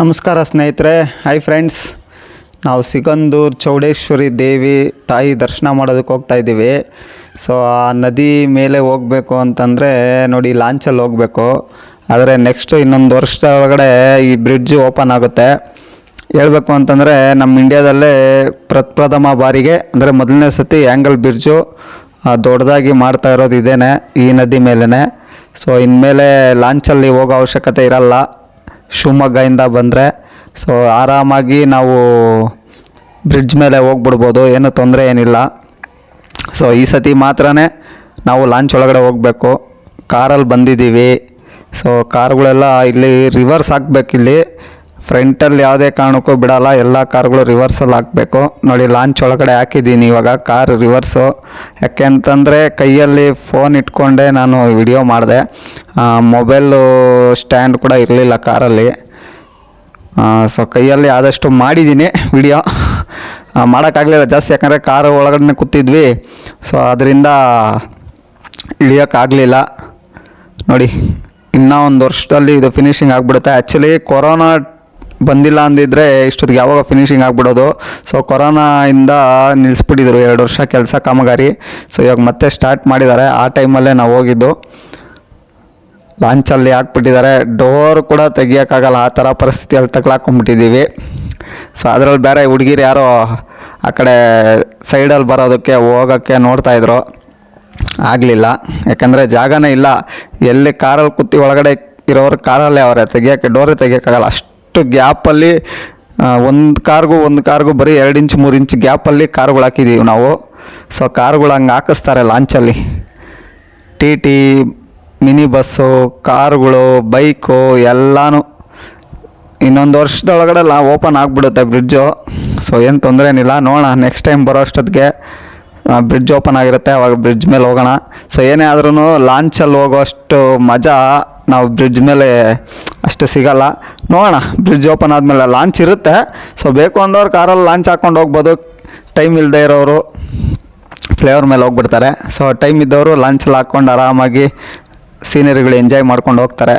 ನಮಸ್ಕಾರ ಸ್ನೇಹಿತರೆ hi friends ನಾವು ಸಿಗಂದೂರು ಚೌಡೇಶ್ವರಿ ದೇವಿ ತಾಯಿ ದರ್ಶನ ಮಾಡೋದಕ್ಕೆ ಹೋಗ್ತಾ ಇದ್ದೀವಿ. ಸೊ ಆ ನದಿ ಮೇಲೆ ಹೋಗಬೇಕು ಅಂತಂದರೆ ನೋಡಿ ಲಾಂಚಲ್ಲಿ ಹೋಗಬೇಕು. ಆದರೆ ನೆಕ್ಸ್ಟು ಇನ್ನೊಂದು ವರ್ಷದ ಒಳಗಡೆ ಈ ಬ್ರಿಡ್ಜ್ ಓಪನ್ ಆಗುತ್ತೆ. ಹೇಳಬೇಕು ಅಂತಂದರೆ ನಮ್ಮ ಇಂಡ್ಯಾದಲ್ಲೇ ಪ್ರಪ್ರಥಮ ಬಾರಿಗೆ, ಅಂದರೆ ಮೊದಲನೇ ಸತಿ ಆ್ಯಂಗಲ್ ಬ್ರಿಡ್ಜು ದೊಡ್ಡದಾಗಿ ಮಾಡ್ತಾ ಇರೋದು ಇದೇನೆ ಈ ನದಿ ಮೇಲೇ ಸೊ ಇನ್ಮೇಲೆ ಲಾಂಚಲ್ಲಿ ಹೋಗೋ ಅವಶ್ಯಕತೆ ಇರಲ್ಲ. ಶಿವಮೊಗ್ಗದಿಂದ ಬಂದರೆ. ಸೊ ಆರಾಮಾಗಿ ನಾವು ಬ್ರಿಡ್ಜ್ ಮೇಲೆ ಹೋಗ್ಬಿಡ್ಬೋದು, ಏನು ತೊಂದರೆ ಏನಿಲ್ಲ. ಸೊ ಈ ಸತಿ ಮಾತ್ರ ನಾವು ಲಾಂಚ್ ಒಳಗಡೆ ಹೋಗಬೇಕು. ಕಾರಲ್ಲಿ ಬಂದಿದ್ದೀವಿ. ಸೊ ಕಾರುಗಳೆಲ್ಲ ಇಲ್ಲಿ ರಿವರ್ಸ್ ಹಾಕ್ಬೇಕಿಲ್ಲಿ. ಫ್ರಂಟಲ್ಲಿ ಯಾವುದೇ ಕಾರಣಕ್ಕೂ ಬಿಡಲ್ಲ, ಎಲ್ಲ ಕಾರ್ಗಳು ರಿವರ್ಸಲ್ಲಿ ಹಾಕಬೇಕು. ನೋಡಿ ಲಾಂಚ್ ಒಳಗಡೆ ಹಾಕಿದ್ದೀನಿ ಇವಾಗ ಕಾರ್ ರಿವರ್ಸು ಯಾಕೆ ಅಂತಂದರೆ, ಕೈಯಲ್ಲಿ ಫೋನ್ ಇಟ್ಕೊಂಡೆ ನಾನು ವಿಡಿಯೋ ಮಾಡಿದೆ. ಮೊಬೈಲು ಸ್ಟ್ಯಾಂಡ್ ಕೂಡ ಇರಲಿಲ್ಲ ಕಾರಲ್ಲಿ ಸೊ ಕೈಯಲ್ಲಿ ಆದಷ್ಟು ಮಾಡಿದ್ದೀನಿ ವಿಡಿಯೋ ಮಾಡೋಕ್ಕಾಗಲಿಲ್ಲ ಜಾಸ್ತಿ, ಯಾಕಂದರೆ ಕಾರ್ ಒಳಗಡೆ ಕೂತಿದ್ವಿ. ಸೊ ಅದರಿಂದ ಇಳಿಯೋಕ್ಕಾಗಲಿಲ್ಲ. ನೋಡಿ, ಇನ್ನೂ ಒಂದು ವರ್ಷದಲ್ಲಿ ಇದು ಫಿನಿಶಿಂಗ್ ಆಗಿಬಿಡುತ್ತೆ. ಆ್ಯಕ್ಚುಲಿ ಕೊರೋನಾ ಬಂದಿಲ್ಲ ಅಂದಿದ್ರೆ ಇಷ್ಟೊತ್ತಿಗೆ ಯಾವಾಗ ಫಿನಿಶಿಂಗ್ ಆಗಿಬಿಡೋದು. ಸೊ ಕೊರೋನಾಯಿಂದ ನಿಲ್ಲಿಸ್ಬಿಟ್ಟಿದ್ರು ಎರಡು ವರ್ಷ ಕೆಲಸ ಕಾಮಗಾರಿ. ಸೊ ಇವಾಗ ಮತ್ತೆ ಸ್ಟಾರ್ಟ್ ಮಾಡಿದ್ದಾರೆ. ಆ ಟೈಮಲ್ಲೇ ನಾವು ಹೋಗಿದ್ದು. ಲಾಂಚಲ್ಲಿ ಹಾಕ್ಬಿಟ್ಟಿದ್ದಾರೆ. ಡೋರ್ ಕೂಡ ತೆಗಿಯೋಕ್ಕಾಗಲ್ಲ. ಆ ಥರ ಪರಿಸ್ಥಿತಿಯಲ್ಲಿ ತಗ್ಲಾಕೊಂಬಿಟ್ಟಿದ್ದೀವಿ ಸೊ ಅದರಲ್ಲಿ ಬೇರೆ ಹುಡುಗಿರು ಯಾರೋ ಆ ಕಡೆ ಸೈಡಲ್ಲಿ ಬರೋದಕ್ಕೆ ಹೋಗೋಕ್ಕೆ ನೋಡ್ತಾಯಿದ್ರು ಆಗಲಿಲ್ಲ. ಯಾಕಂದರೆ ಜಾಗನೇ ಇಲ್ಲ. ಎಲ್ಲಿ ಕಾರಲ್ಲಿ ಕೂತಿ ಒಳಗಡೆ ಇರೋರು ಕಾರಲ್ಲೇ ಅವರೇ. ತೆಗಿಯೋಕ್ಕೆ ಡೋರೇ ತೆಗಿಯೋಕ್ಕಾಗಲ್ಲ. ಅಷ್ಟು ಗ್ಯಾಪಲ್ಲಿ ಒಂದು ಕಾರ್ಗೂ ಒಂದು ಕಾರ್ಗೂ ಬರೀ ಎರಡು ಇಂಚ್, ಮೂರು ಇಂಚ್ ಗ್ಯಾಪಲ್ಲಿ ಕಾರ್ಗಳು ಹಾಕಿದ್ದೀವಿ ನಾವು. ಸೊ ಕಾರುಗಳು ಹಂಗೆ ಹಾಕಿಸ್ತಾರೆ ಲಾಂಚಲ್ಲಿ ಟಿ ಟಿ ಮಿನಿ ಬಸ್ಸು, ಕಾರುಗಳು, ಬೈಕು ಎಲ್ಲನೂ. ಇನ್ನೊಂದು ವರ್ಷದೊಳಗಡೆ ಲಾ, ಓಪನ್ ಆಗಿಬಿಡುತ್ತೆ ಬ್ರಿಡ್ಜು. ಸೊ ಏನು ತೊಂದರೆ ಏನಿಲ್ಲ. ನೋಡೋಣ ನೆಕ್ಸ್ಟ್ ಟೈಮ್ ಬರೋ ಅಷ್ಟೊತ್ತಿಗೆ ಬ್ರಿಡ್ಜ್ ಓಪನ್ ಆಗಿರುತ್ತೆ. ಅವಾಗ ಬ್ರಿಡ್ಜ್ ಮೇಲೆ ಹೋಗೋಣ. ಸೊ ಏನೇ ಆದ್ರೂ ಲಾಂಚಲ್ಲಿ ಹೋಗೋ ಅಷ್ಟು ಮಜಾ. ನಾವು ಬ್ರಿಡ್ಜ್ ಮೇಲೆ ಅಷ್ಟು ಸಿಗಲ್ಲ. ನೋಡೋಣ ಬ್ರಿಡ್ಜ್ ಓಪನ್ ಆದಮೇಲೆ ಲಾಂಚ್ ಇರುತ್ತೆ. ಸೊ ಬೇಕು ಅಂದವ್ರು ಕಾರಲ್ಲಿ ಲಾಂಚ್ ಹಾಕ್ಕೊಂಡು ಹೋಗ್ಬೋದು. ಟೈಮ್ ಇಲ್ಲದೆ ಇರೋರು ಫ್ಲೇವರ್ ಮೇಲೆ ಹೋಗ್ಬಿಡ್ತಾರೆ. ಸೊ ಟೈಮ್ ಇದ್ದವರು ಲಾಂಚಲ್ಲಿ ಹಾಕ್ಕೊಂಡು ಆರಾಮಾಗಿ ಸೀನರಿಗಳು ಎಂಜಾಯ್ ಮಾಡ್ಕೊಂಡು ಹೋಗ್ತಾರೆ.